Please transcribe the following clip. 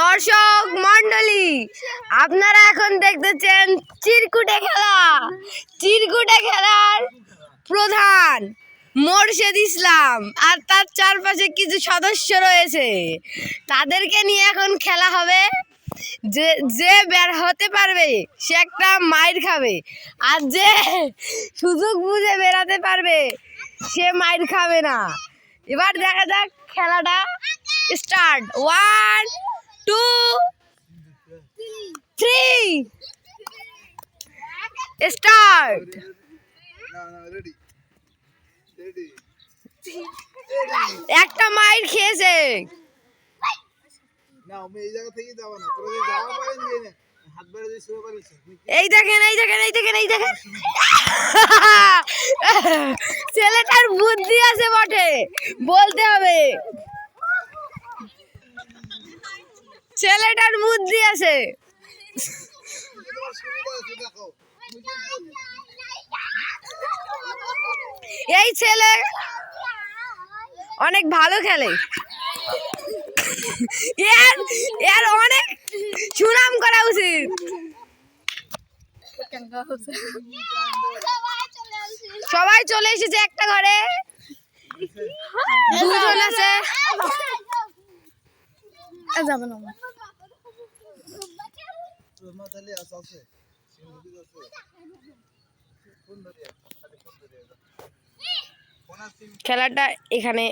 দর্শক মন্ডলী আপনারা এখন দেখতেছেন চিরকুটে খেলা। চিরকুটে খেলার প্রধান মোরশেদ ইসলাম আর তার চারপাশে কিছু সদস্য রয়েছে। তাদেরকে নিয়ে এখন খেলা হবে। যে যে বের হতে পারবে, সে একটা মাইর খাবে। আর যে সুযোগ বুঝে বেরাতে পারবে, সে মাইর খাবে না। এবার দেখা যাক খেলাটা start one two three start একটা মাইর খেয়েছে। এই দেখেন এই দেখেন এই দেখেন এই দেখেন। ছেলেটার বুদ্ধি আছে বটে। বলতে হবে। ছেলেটার বুদ্ধি আছে। এই ছেলে অনেক ভালো খেলে। এর এর অনেক সুনাম করা উচিত। সবাই চলে এসেছে একটা ঘরে দুজন আছে যাবে না তোমার তাহলে আছে আছে সিন্ধুক আছে কোন ধরিয়া আরে কোন ধরিয়া কোন না খেলাটা এখানে